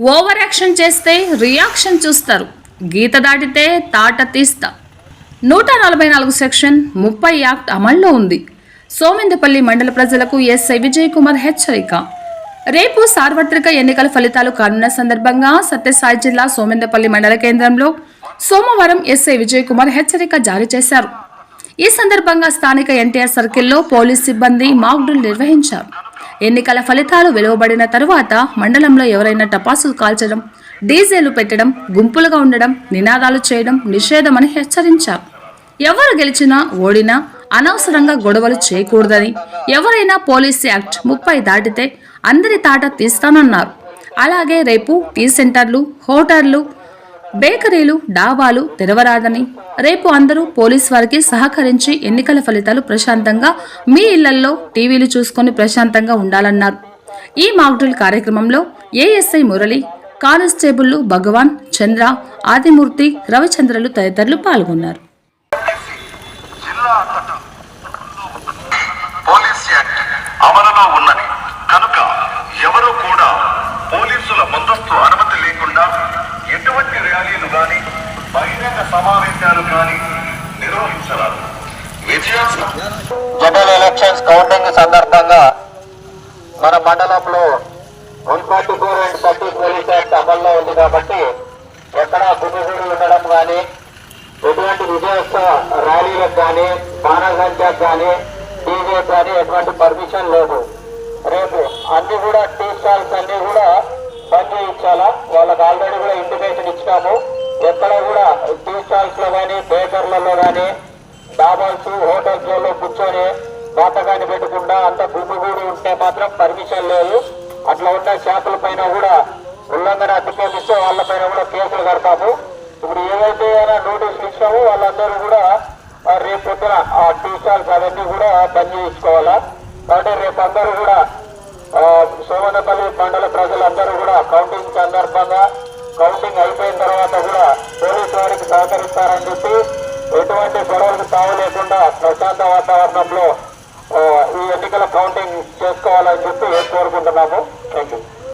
Over action చేస్తే reaction చూస్తారు. గీత దాటితే తాట తీస్తా. నూట నలభై నాలుగు సెక్షన్ ముప్పై యాక్ట్ అమల్లో ఉంది. సోమెందపల్లి మండల ప్రజలకు ఎస్ఐ విజయ్ కుమార్ హెచ్చరిక. రేపు సార్వత్రిక ఎన్నికల ఫలితాలు కానున్న సందర్భంగా సత్యసాయి జిల్లా సోమెందపల్లి మండల కేంద్రంలో సోమవారం ఎస్ఐ విజయ్ కుమార్ హెచ్చరిక జారీ చేశారు. ఈ సందర్భంగా స్థానిక ఎన్టీఆర్ సర్కిల్లో పోలీస్ సిబ్బంది మాక్ డ్రిల్ నిర్వహించారు. ఎన్నికల ఫలితాలు వెలువబడిన తరువాత మండలంలో ఎవరైనా టపాసులు కాల్చడం డీజేలు పెట్టడం గుంపులుగా ఉండడం నినాదాలు చేయడం నిషేధమని హెచ్చరించారు. ఎవరు గెలిచినా ఓడినా అనవసరంగా గొడవలు చేయకూడదని ఎవరైనా పోలీస్ యాక్ట్ ముప్పై దాటితే అందరి తాట తీస్తానన్నారు. అలాగే రేపు టీ సెంటర్లు హోటళ్ళు బేకరీలు డాబాలు తెరవరాదని రేపు అందరూ పోలీస్ వారికి సహకరించి ఎన్నికల ఫలితాలు ప్రశాంతంగా మీ ఇళ్ళలో టీవీలు చూసుకొని ప్రశాంతంగా ఉండాలన్నారు. ఈ మాక్డ్రిల్ కార్యక్రమంలో ఏఎస్ఐ మురళి కానిస్టేబుళ్ళు భగవాన్ చంద్ర ఆదిమూర్తి రవిచంద్రలు తదితరులు పాల్గొన్నారు జిల్లా అంతటా పోలీస్ యాక్ట్ అమలులో ఉన్నది కనుక ఎవరు కూడా పోలీసుల ముందస్తు అనుమతి లేకుండా ఎటువంటి ర్యాలీలు గాని బహిరంగ సమావేశాలు కానీ నిర్వహించరాదు. జనరల్ ఎలక్షన్స్ కౌంటింగ్ సందర్భంగా మన మండలంలో one forty four and thirty police act అమల్లో ఉంది కాబట్టి ఎక్కడ గుమిగూడి ఉండడం కానీ ఎటువంటి విజయోత్సవ ర్యాలీలకు కానీ బాణసంచాకు కానీ డీజే కానీ ఎటువంటి పర్మిషన్ లేదు. రేపు అన్ని కూడా టీ స్టాల్స్ అన్ని కూడా బంద్ చేయించాలా? వాళ్ళకి ఆల్రెడీ కూడా ఇంటిమేషన్ ఇచ్చినాము. ఎక్కడ లో కానీ బేకర్లలో కానీ డాబాల్స్ హోటల్స్లలో కూర్చొని బాటగాని పెట్టకుండా అంత గుమ్మిగూడి ఉంటే మాత్రం పర్మిషన్ లేదు. అట్లా ఉన్న షాపుల పైన కూడా ఉల్లంఘన అతిక్రమిస్తే వాళ్ళ పైన కూడా కేసులు కడతాము. ఇప్పుడు ఏవైతే అయినా నోటీసులు ఇచ్చామో వాళ్ళందరూ కూడా రేపు పొద్దున ఆ టీ స్టాల్స్ అవన్నీ కూడా బంద్ చేయించుకోవాలా? కాబట్టి రేపు అందరూ కూడా సోమనపల్లి మండల ప్రజలందరూ కూడా కౌంటింగ్ సందర్భంగా సహకరిస్తారని చెప్పి ఎటువంటి గొడవలకు తావు లేకుండా ప్రశాంత వాతావరణంలో ఈ ఎన్నికల కౌంటింగ్ చేసుకోవాలని చెప్పి కోరుకుంటున్నాము. Thank you